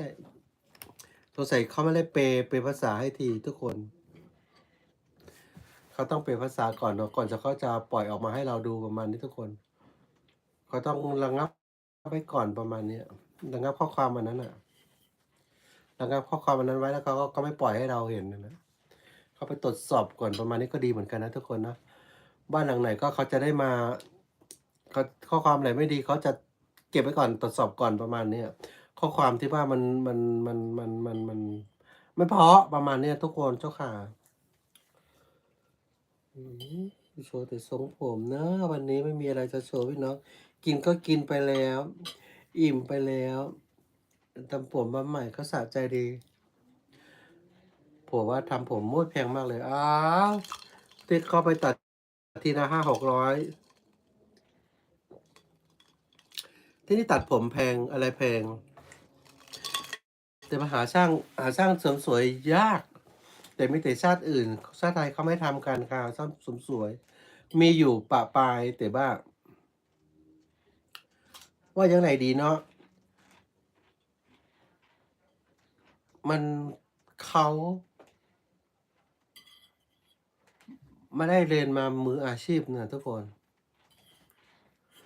ช่สงสัยเขาไม่ได้เปเปภาษาให้ทีทุกคน เขาต้องเปภาษาก่อนเนาะก่อนจะเขาจะปล่อยออกมาให้เราดูประมาณนี้ทุกคนเขาต้องระงับไว้ก่อนประมาณเนี้ยระงับข้อความอันนั้นอะระงับข้อความอันนั้นไว้แล้วเขาก็ไม่ปล่อยให้เราเห็นนะนะเขาไปตรวจสอบก่อนประมาณนี้ก็ดีเหมือนกันนะทุกคนนะบ้านหลังไหนก็เขาจะได้มาเขาข้อความไหนไม่ดีเขาจะเก็บไว้ก่อนตรวจสอบก่อนประมาณเนี้ย ข้อความที่ว่ามันมันมันมันมันมันไม่เพราะประมาณเนี้ยทุกคนเจ้าค่ะอืมโชว์แต่ทรงผมเนอะวันนี้ไม่มีอะไรจะโชว์พี่น้อง กินก็กินไปแล้ว อิ่มไปแล้วทำผมมาใหม่ก็สะใจดีผัวว่าทำผมโมดแพงมากเลย อ้าวติดเข้าไปตัดทีละห้าหกร้อยที่นี่ตัดผมแพงอะไรแพง แต่มาหาช่างหาช่างเสริมสวยยาก แต่มีแต่ชาติอื่น ชาติไทยเขาไม่ทำกันค่ะช่างเสริมสวย มีอยู่ปะปลายแต่ว่าว่ายังไงดีเนาะมันเขาไม่ได้เรียนมามืออาชีพนะทุกคน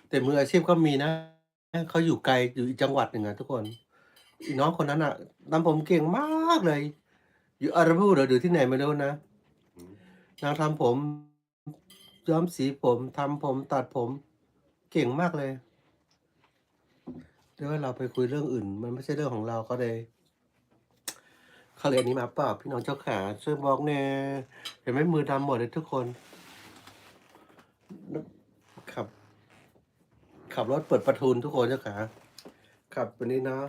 แต่มืออาชีพก็มีนะเขาอยู่ไกลอยู่อีกจังหวัดหนึ่งอะทุกคน อีน้องคนนั้นอะทำผมเก่งมากเลย อยู่อาราบูหรืออยู่ที่ไหนไม่รู้นะนางทำผม ย้อมสีผมทำผมตัดผม เก่งมากเลยเดี๋ยวว่าเราไปคุยเรื่องอื่น มันไม่ใช่เรื่องของเราก็เลยเขาเรียนนี้มาเปล่าพี่น้องเจ้าขาช่วยบอกแน่เห็นไหมมือดำหมดเลยทุกคนขับ ขับรถเปิดประทุนทุกคนเจ้าขาขับแบบนี้เนาะ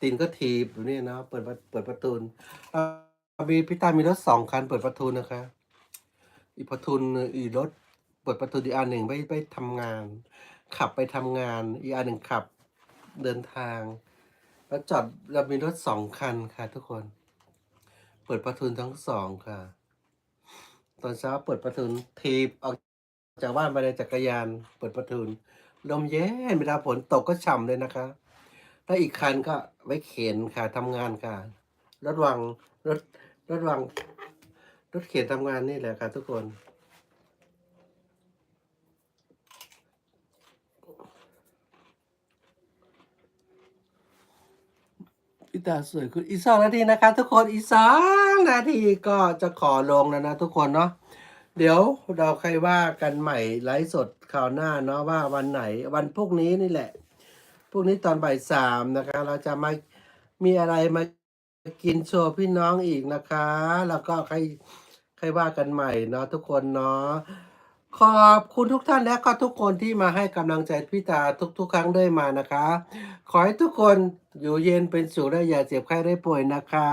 ตีนก็ถีบแบบนี้เนาะเปิดเปิดประตูอ่ามีพี่ตามีรถสองคันเปิดประตูนะคะ อีประทุนอีรถเปิดประตูอีอันหนึ่งไปไปทำงาน ขับไปทำงาน อีอันหนึ่งขับเดินทาง แล้วจอดเรามีรถสองคันค่ะ ทุกคน เปิดประทุนทั้งสองค่ะ ตอนเช้าเปิดประทุนทีบออกจากบ้านไปเลยจักรยาน เปิดประทุนลมเย็นเวลาฝนตกก็ฉ่ำเลยนะคะ แล้วอีกคันก็ไว้เข็นค่ะทำงานค่ะ รถวังรถรถวังรถเข็นทำงานนี่แหละค่ะทุกคนพี่ตาสวยคุณอีสองนาทีนะคะทุกคนอีสองนาทีก็จะขอลงแล้วนะทุกคนเนาะเดี๋ยวเราใครว่ากันใหม่ไลฟ์สดคราวหน้าเนาะว่าวันไหนวันพรุ่งนี้นี่แหละ พรุ่งนี้ตอนบ่ายสามนะคะ เราจะมามีอะไรมากินโชว์พี่น้องอีกนะคะ แล้วก็ใครใครว่ากันใหม่เนาะทุกคนเนาะขอบคุณทุกท่านและก็ทุกคนที่มาให้กำลังใจพี่ตาทุก ๆ ครั้งด้วยมานะคะ ขอให้ทุกคนอยู่เย็นเป็นสุขและอย่าเจ็บไข้ได้ป่วยนะคะ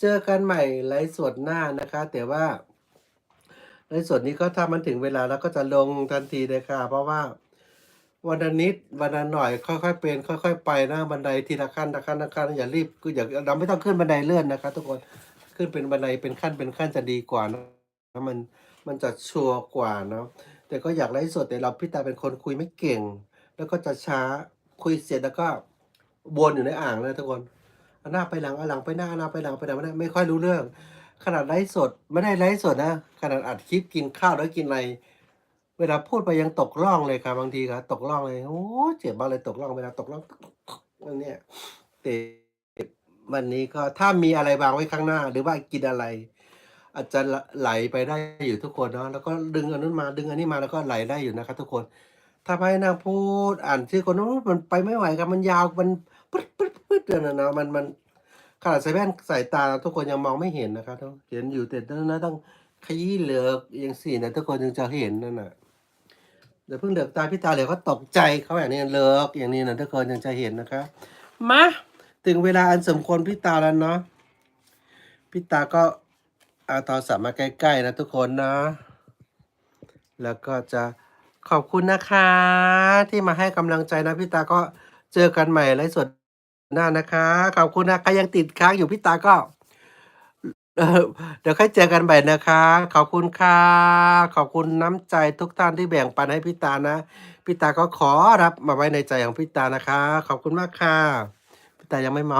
เจอกันใหม่ไลฟ์สดหน้านะคะ แต่ว่าไลฟ์สดนี้ก็ถ้ามันถึงเวลาแล้วก็จะลงทันทีเลยค่ะ เพราะว่า วันละนิดวันละหน่อยค่อยๆเป็น ค่อย ๆ ไปนะบันไดทีละขั้นละขั้นละขั้นอย่ารีบคืออย่าเราไม่ต้องขึ้นบันไดเลื่อนนะคะทุกคนขึ้นเป็นบันไดเป็นขั้นเป็นขั้นจะดีกว่านะมันมันจะชัวร์กว่าเนาะแต่ก็อยากไลฟ์สดแต่เราพี่ตาเป็นคนคุยไม่เก่ง แล้วก็จะช้าคุยเสร็จแล้วก็วนอยู่ในอ่างเลยทุกคนหน้าไปหลังเอาหลังไปหน้าเอาหน้าไปหลังไปหลังไม่ได้ไม่ค่อยรู้เรื่อง ขนาดไลฟ์สดไม่ได้ไลฟ์สดนะขนาดอัดคลิปกินข้าวแล้วกินอะไร เวลาพูดไปยังตกร่องเลยครับบางทีครับตกร่องเลยโอ้เจ็บมากเลยตกร่องเวลาตกร่องอันเนี้ยแต่วันนี้ก็ถ้ามีอะไรวางไว้ข้างหน้า หรือว่ากินอะไร อาจจะไหลไปได้อยู่ทุกคนเนาะแล้วก็ดึงอันนู้นมาดึงอันนี้มาแล้วก็ไหลได้อยู่นะครับทุกคน ถ้าไปนั่งพูดอ่านชื่อคนนู้นมันไปไม่ไหวครับมันยาวมันปึ๊ดปึ๊ดปึ๊ดเดินนะเนาะมันมันขนาดใส่แว่นสายตาทุกคนยังมองไม่เห็นนะครับเห็นอยู่แต่ต้องนะต้องขยี้เหลือกอย่างสี่นะทุกคนจึงจะเห็นนั่นน่ะ เดี๋ยวเพิ่งเหลือกตาพี่ตาเหลือกก็ตกใจเขาอย่างนี้เหลือกอย่างนี้นะทุกคนยังจะเห็นนะครับมาถึงเวลาอันสมควรพี่ตาแล้วเนาะพี่ตาก็เอาโทรศัพท์มาใกล้ๆนะทุกคนนะ แล้วก็จะขอบคุณนะคะ ที่มาให้กำลังใจนะพี่ตาก็เจอกันใหม่ไลฟ์สดหน้านะคะ ขอบคุณนะใครยังติดค้างอยู่พี่ตาก็เอ่อ เดี๋ยวค่อยเจอกันใหม่นะคะ ขอบคุณค่ะ ขอบคุณน้ำใจทุกท่านที่แบ่งปันให้พี่ตานะ พี่ตาก็ขอรับมาไว้ในใจของพี่ตานะคะ ขอบคุณมากค่ะ พี่ตายังไม่เมา